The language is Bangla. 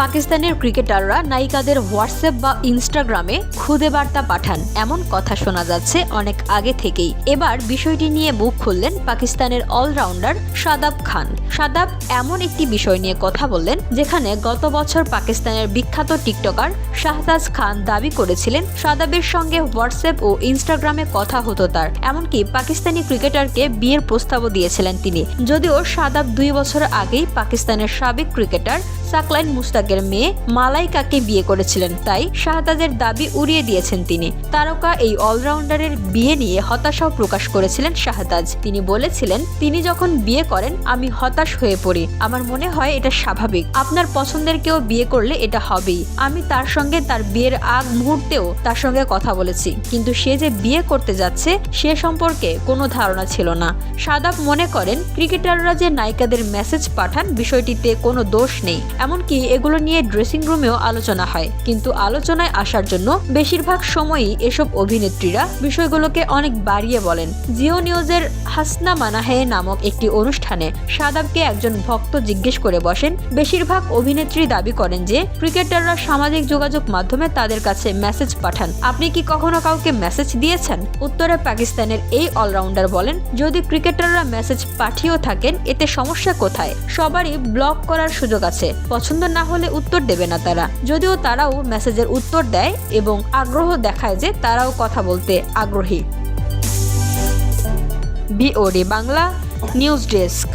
পাকিস্তানের ক্রিকেটাররা নায়িকাদের হোয়াটসঅ্যাপ বা ইনস্টাগ্রামে খুদে বার্তা পাঠান। এমন কথা শোনা যাচ্ছে অনেক আগে থেকেই। এবার বিষয়টি নিয়ে মুখ খুললেন পাকিস্তানের অলরাউন্ডার শাদাব খান। শাদাব এমন একটি বিষয় নিয়ে কথা বললেন, যেখানে গত বছর পাকিস্তানের বিখ্যাত টিকটকার শাহতাজ খান দাবি করেছিলেন শাদাবের সঙ্গে হোয়াটসঅ্যাপ ও ইনস্টাগ্রামে কথা হতো তার। এমনকি পাকিস্তানি ক্রিকেটারকে বিয়ের প্রস্তাবও দিয়েছিলেন তিনি। যদিও শাদাব দুই বছর আগেই পাকিস্তানের সাবেক ক্রিকেটার সাকলাইন মুস্তাকের মেয়ে মালাইকাকে বিয়ে করেছিলেন, তাই শাহতাজের দাবি উড়িয়ে দিয়েছেন তিনি। তারকা এই অলরাউন্ডারের বিয়ে নিয়ে হতাশাও প্রকাশ করেছিলেন শাহতাজ তিনি বলেছিলেন, তিনি যখন বিয়ে করেন, আমি হতাশ হয়ে পড়ি। আমার মনে হয় এটা স্বাভাবিক। আপনার পছন্দের কেউ বিয়ে করলে এটা হবেই। আমি তার সঙ্গে তার বিয়ের আগ মুহূর্তেও তার সঙ্গে কথা বলেছি। কিন্তু সে যে বিয়ে করতে যাচ্ছে, সে সম্পর্কে কোনো ধারণা ছিল না। সাদাব মনে করেন, ক্রিকেটাররা যে নায়িকাদের মেসেজ পাঠান, বিষয়টিতে কোনো দোষ নেই। এমনকি এগুলো নিয়ে ড্রেসিং রুমেও আলোচনা হয়। কিন্তু আলোচনায় আসার জন্য বেশিরভাগ সময়ই এসব অভিনেত্রীরা বিষয়গুলোকে অনেক বাড়িয়ে বলেন। জিও নিউজের হাসনা মানাহে নামক একটি অনুষ্ঠানে সাদাবকে একজন ভক্ত জিজ্ঞেস করে বসেন, বেশিরভাগ অভিনেত্রী দাবি করেন যে, ক্রিকেটাররা সামাজিক যোগাযোগ মাধ্যমে তাদের কাছে মেসেজ পাঠান। আপনি কি কখনো কাউকে মেসেজ দিয়েছেন? উত্তরে পাকিস্তানের এই অলরাউন্ডার বলেন, যদি ক্রিকেটাররা মেসেজ পাঠিয়েও থাকেন, এতে সমস্যা কোথায়? সবারই ব্লক করার সুযোগ আছে। পছন্দ না হলে উত্তর দেবে না তারা। যদিও তারাও মেসেজের উত্তর দেয় এবং আগ্রহ দেখায় যে তারাও কথা বলতে আগ্রহী। BOD Bangla news desk